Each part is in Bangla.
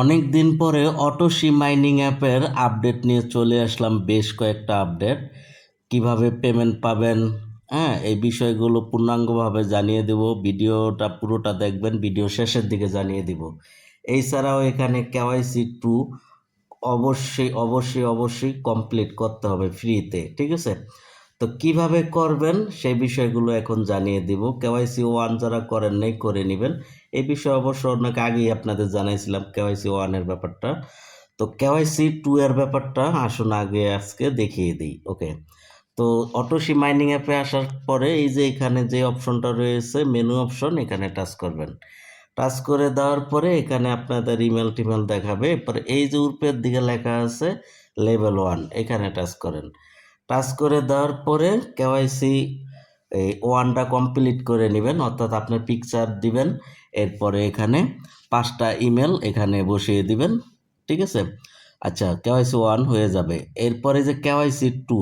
অনেক দিন পরে অটোসি মাইনিং অ্যাপের আপডেট নিয়ে চলে আসলাম বেশ কয়েকটা আপডেট। কীভাবে পেমেন্ট পাবেন? হ্যাঁ এই বিষয়গুলো পূর্ণাঙ্গভাবে জানিয়ে দেব। ভিডিওটা পুরোটা দেখবেন, ভিডিও শেষের দিকে জানিয়ে দিব। এছাড়াও এখানে কেওয়াইসি টু অবশ্যই অবশ্যই অবশ্যই কমপ্লিট করতে হবে ফ্রিতে ঠিক আছে? তো কীভাবে করবেন সেই বিষয়গুলো এখন জানিয়ে দিব। কেওয়াইসি ওয়ান যারা করেন নাই, করে নেবেন। এই বিষয়ে অবশ্য অনেক আগেই আপনাদের জানাইছিলাম কেওয়াইসি ওয়ানের ব্যাপারটা। তো কেওয়াইসি টু এর ব্যাপারটা আসুন আগে আজকে দেখিয়ে দিই, ওকে? তো অটোসি মাইনিং অ্যাপে আসার পরে এই যে এখানে যে অপশনটা রয়েছে, মেনু অপশন, এখানে টাচ করবেন। টাচ করে দেওয়ার পরে এখানে আপনাদের ইমেল টিমেল দেখাবে। এরপরে এই যে উপরের দিকে লেখা আছে, লেভেল ওয়ান এখানে টাচ করেন। টাচ করে দেওয়ার পরে কেওয়াইসি এই ওয়ানটা কমপ্লিট করে নেবেন, অর্থাৎ আপনার পিকচার দিবেন, এরপরে এখানে পাঁচটা ইমেল এখানে বসিয়ে দিবেন, ঠিক আছে? আচ্ছা কেওয়াইসি ওয়ান হয়ে যাবে। এরপরে যে কেওয়াইসি টু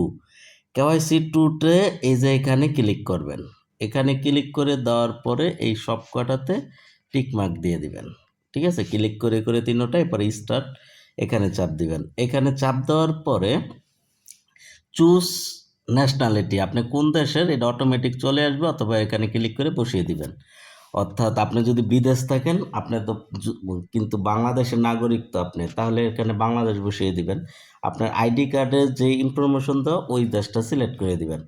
কেওয়াইসি টুতে এই যে এখানে ক্লিক করবেন। এখানে ক্লিক করে দেওয়ার পরে এই সব কটাতে টিকমার্ক দিয়ে দিবেন, ঠিক আছে? ক্লিক করে করে তিনোটা, এরপরে স্টার্ট এখানে চাপ দিবেন। এখানে চাপ দেওয়ার পরে চুজ ন্যাশনালিটি আপনি কোন দেশের, এটা অটোমেটিক চলে আসবে অথবা এখানে ক্লিক করে বসিয়ে দিবেন। অর্থাৎ আপনি যদি বিদেশ থাকেন, আপনি তো কিন্তু বাংলাদেশের নাগরিক তো আপনি, তাহলে এখানে বাংলাদেশ বসিয়ে দিবেন। আপনার আইডি কার্ডের যে ইনফরমেশন দেওয়া ওই দেশটা সিলেক্ট করে দিবেন।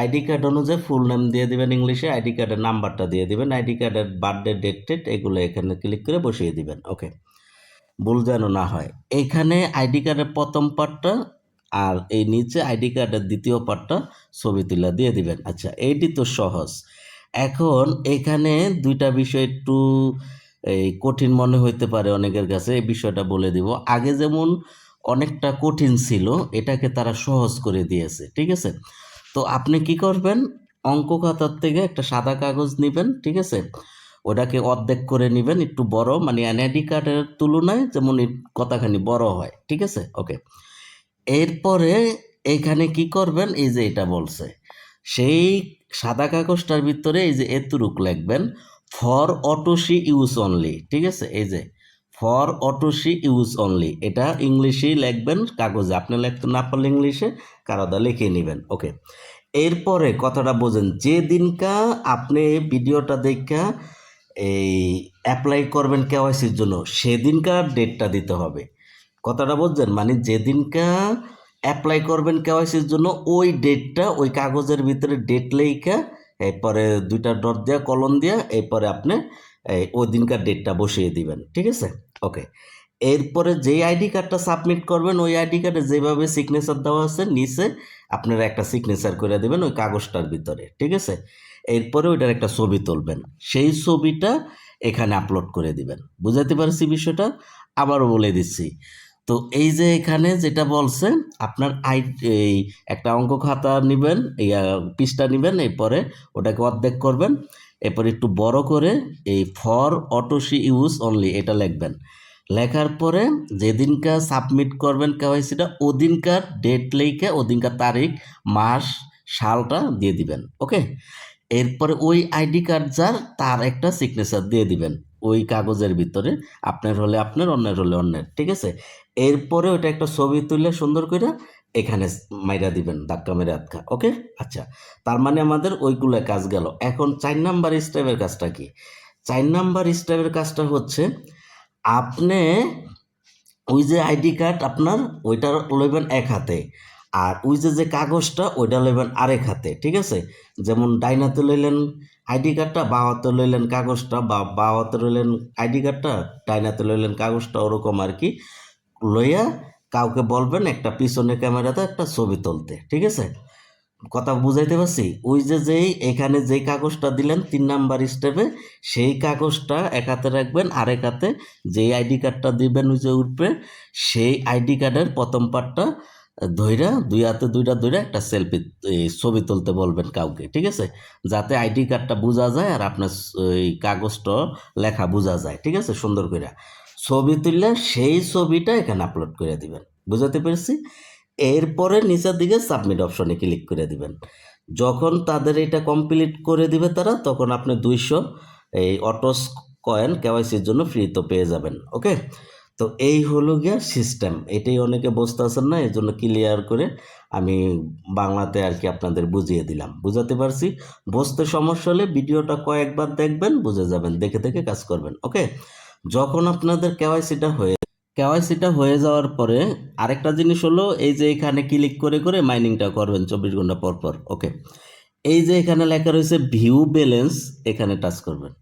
আইডি কার্ড অনুযায়ী ফুল নেম দিয়ে দিবেন ইংলিশে আইডি কার্ডের নাম্বারটা দিয়ে দিবেন আইডি কার্ডের বার্থডে ডেট টেট এগুলো এখানে ক্লিক করে বসিয়ে দিবেন ওকে ভুল যেন না হয়। এইখানে আইডি কার্ডের প্রথম পার্টটা আর এই নিচে আইডি কার্ডের দ্বিতীয় পার্টটা ছবি তুলে দিয়ে দিবেন। আচ্ছা এইটি তো সহজ। এখন এখানে দুইটা বিষয় একটু, এই, কঠিন মনে হইতে পারে অনেকের কাছে, এই বিষয়টা বলে দিব। আগে যেমন অনেকটা কঠিন ছিল, এটাকে তারা সহজ করে দিয়েছে, ঠিক আছে? তো আপনি কি করবেন? অঙ্ক খাতার থেকে একটা সাদা কাগজ নেবেন, ঠিক আছে? ওটাকে অর্ধেক করে নেবেন, একটু বড় মানে এনআইডি কার্ডের তুলনায় যেমন কতখানি বড় হয়, ঠিক আছে? ওকে। এরপরে এখানে কি করবেন? এই যে এটা বলছে। সেই সাদা কাগজটার ভিতরে এই যে এতুরুক লিখবেন ফর অটোসি ইউজ অনলি ঠিক আছে? এই যে ফর অটোসি ইউজ অনলি এটা ইংলিশেই লিখবেন, কাগজে। আপনি লিখতে না পারলে ইংলিশে কারোদা লিখে নেবেন। ওকে, এরপরে কথাটা বোঝেন যে দিনকা আপনি ভিডিওটা দেখা, এই অ্যাপ্লাই করবেন কেওয়াইসির জন্য, সেদিনকার ডেটটা দিতে হবে। কথাটা বুঝছেন? মানে যেদিনকা অ্যাপ্লাই করবেন কেওয়াইসির জন্য, ওই ডেটটা ওই কাগজের ভিতরে ডেট লেখা এরপরে দুইটা ডট দেওয়া কলম দেওয়া এরপরে আপনি ওই দিনকার ডেটটা বসিয়ে দিবেন। ঠিক আছে? ওকে এরপরে যেই আইডি কার্ডটা সাবমিট করবেন, ওই আইডি কার্ডে যেভাবে সিগনেচার দেওয়া আছে, নিচে আপনারা একটা সিগনেচার করে দেবেন ওই কাগজটার ভিতরে। ঠিক আছে? এরপরে ওইটার একটা ছবি তুলবেন। সেই ছবিটা এখানে আপলোড করে দিবেন। বুঝাতে পারছি বিষয়টা? আবারও বলে দিচ্ছি। তো এই যে এখানে যেটা বলছে, আপনার আই, এই একটা অঙ্ক খাতা নেবেন, এই পৃষ্ঠা নেবেন, এরপরে ওটাকে অর্ধেক করবেন, এরপরে একটু বড় করে এই ফর অটোসি ইউজ অনলি এটা লিখবেন। লেখার পরে যেদিনকার সাবমিট করবেন কেওয়াইসিটা ওদিনকার ডেট লেখে, ওদিনকার তারিখ, মাস, সালটা দিয়ে দিবেন ওকে এরপরে ওই আইডি কার্ড যার, তার একটা সিগনেচার দিয়ে দিবেন। ওই কাগজের ভিতরে, আপনার হলে আপনার, অন্যের হলে অন্যের, ঠিক আছে? এরপরে ওটা একটা ছবি তুলে সুন্দর করে এখানে মাইরা দিবেন, ধাক্কা মেরে আটকা, ওকে? আচ্ছা তার মানে আমাদের ওইগুলো কাজ গেল। এখন চার নাম্বার স্টেপের কাজটা কি? চার নাম্বার স্টেপের কাজটা হচ্ছে, আপনি ওই যে আইডি কার্ড আপনার, ওইটা লইবেন এক হাতে। আর ওই যে যে কাগজটা, ওইটা লইবেন আরেক হাতে, ঠিক আছে? যেমন ডাইনাতে লইলেন আইডি কার্ডটা বাঁ হাতে লইলেন কাগজটা, বা বাঁ হাতে লইলেন আইডি কার্ডটা, ডাইনাতে লইলেন কাগজটা, ওরকম আর কি। লইয়া কাউকে বলবেন একটা পিছনে ক্যামেরাতে একটা ছবি তুলতে, ঠিক আছে? কথা বুঝাইতে পারছি? ওই যে যেই এখানে যেই কাগজটা দিলেন তিন নাম্বার স্টেপে, সেই কাগজটা এক হাতে রাখবেন, আরেক হাতে যেই আইডি কার্ডটা দিবেন ওই যে উঠবে, সেই আইডি কার্ডের প্রথম পার্টটা ধইরা, দুই হাতে দুইটা ধইরা একটা সেলফি ছবি তুলতে বলবেন কাউকে, ঠিক আছে? যাতে আইডি কার্ডটা বোঝা যায় আর আপনার ওই কাগজটা লেখা বোঝা যায়, ঠিক আছে? সুন্দর করে ছবি তুললে সেই ছবিটা এখানে আপলোড করে দিবেন বুঝাতে পেরেছি? এরপরে নিচের দিকে সাবমিট অপশনে ক্লিক করে দিবেন। যখন তাদের এটা কমপ্লিট করে দিবে তারা, তখন আপনি দুইশো, এই অটোস কয়েন কেওয়াইসির জন্য ফ্রি তো পেয়ে যাবেন ওকে তো এই হলো গিয়া সিস্টেম এটাই অনেকে বুঝতে আছেন না এই জন্য ক্লিয়ার করে আমি বাংলাতে আর কি আপনাদের বুঝিয়ে দিলাম। বুঝাতে পারছি? বুঝতে সমস্যা হলে ভিডিওটা কয়েকবার দেখবেন, বুঝে যাবেন, দেখে দেখে কাজ করবেন, ওকে? যখন আপনাদের কেওয়াইসিটা হয়ে কেওয়াইসিটা হয়ে যাওয়ার পরে আরেকটা জিনিস হলো, এই যে এখানে ক্লিক করে করে মাইনিংটা করবেন চব্বিশ ঘণ্টা পর পর, ওকে? এই যে এখানে লেখা রয়েছে ভিউ ব্যালেন্স এখানে টাচ করবেন।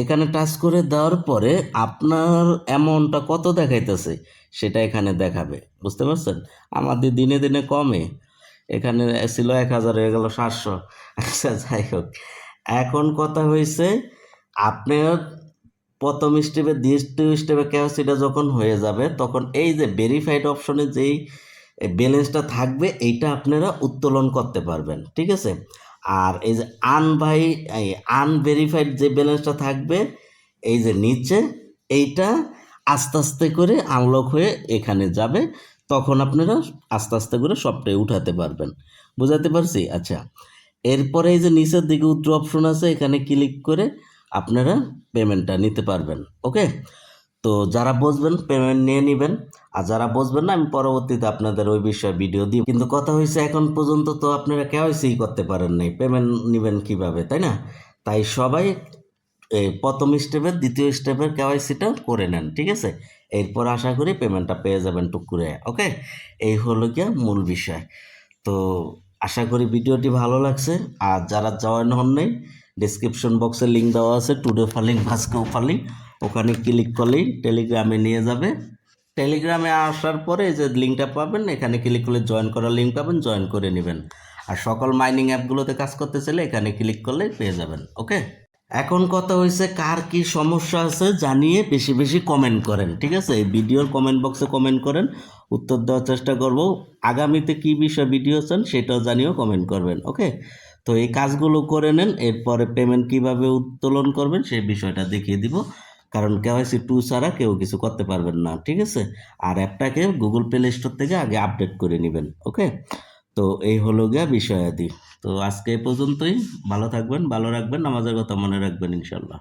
এখানে টাচ করে দেওয়ার পরে আপনার অ্যামাউন্টটা কত দেখাইতেছে, সেটা এখানে দেখাবে। বুঝতে পারছেন? আমাদের দিনে দিনে কমে। এখানে ছিল এক হাজার, হয়ে গেল সাতশো। আচ্ছা যাই হোক। এখন কথা হয়েছে আপনার প্রথম স্টেপে দ্বিতীয় স্টেপে ক্যাপাসিটা যখন হয়ে যাবে, তখন এই যে ভেরিফাইড অপশনে যেই ব্যালেন্সটা থাকবে, এইটা আপনারা উত্তোলন করতে পারবেন। ঠিক আছে? আর এই যে আনভাই আনভেরিফাইড যে ব্যালেন্সটা থাকবে, এই যে নিচে, এইটা আস্তে আস্তে করে আনলক হয়ে এখানে যাবে। তখন আপনারা আস্তে আস্তে করে সবটাই উঠাতে পারবেন। বুঝাতে পারছি? আচ্ছা। এরপরে এই যে নিচের দিকে উত্তর অপশন আছে, এখানে ক্লিক করে আপনারা পেমেন্টটা নিতে পারবেন। ওকে তো যারা বুঝবেন পেমেন্ট নিয়ে নেবেন। আর যারা বুঝবেন না, আমি পরবর্তীতে আপনাদের ওই বিষয়ে ভিডিও দিই কিন্তু কথা হয়েছে এখন পর্যন্ত তো আপনারা কেওয়াইসি করতে পারেন নাই। পেমেন্ট নেবেন কীভাবে, তাই না? তাই সবাই এই প্রথম স্টেপের দ্বিতীয় স্টেপের কেওয়াইসিটা করে নেন, ঠিক আছে? এরপর আশা করি পেমেন্টটা পেয়ে যাবেন টুক করে ওকে এই হলো গিয়া মূল বিষয়। তো আশা করি ভিডিওটি ভালো লাগছে। আর যারা জয়েন হন নাই ডিসক্রিপশন বক্সে লিঙ্ক দেওয়া আছে টুডে ফালিং ভাস্কো ফালিং। ওখানে ক্লিক করলেই টেলিগ্রামে নিয়ে যাবে। টেলিগ্রামে আসার পরে যে লিঙ্কটা পাবেন, এখানে ক্লিক করলে জয়েন করার লিঙ্ক পাবেন জয়েন করে নেবেন। আর সকল মাইনিং অ্যাপগুলোতে কাজ করতে চাইলে এখানে ক্লিক করলে পেয়ে যাবেন ওকে এখন কথা হয়েছে কার কি সমস্যা আছে জানিয়ে বেশি বেশি কমেন্ট করেন, ঠিক আছে? এই ভিডিওর কমেন্ট বক্সে কমেন্ট করেন, উত্তর দেওয়ার চেষ্টা করব। আগামীতে কি বিষয়ে ভিডিও চান সেটাও জানিয়েও কমেন্ট করবেন ওকে তো এই কাজগুলো করে নেন, এরপরে পেমেন্ট কীভাবে উত্তোলন করবেন সেই বিষয়টা দেখিয়ে দিব। কারণ কেওয়াইসি টু ছাড়া কেউ কিছু করতে পারবেন না, ঠিক আছে? আর অ্যাপটাকে গুগল প্লে স্টোর থেকে আগে আপডেট করে নেবেন, ওকে? তো এই হলো গিয়া বিষয়াদি। তো আজকে এ পর্যন্তই। ভালো থাকবেন, ভালো রাখবেন, আমাদের কথা মনে রাখবেন, ইনশাল্লাহ।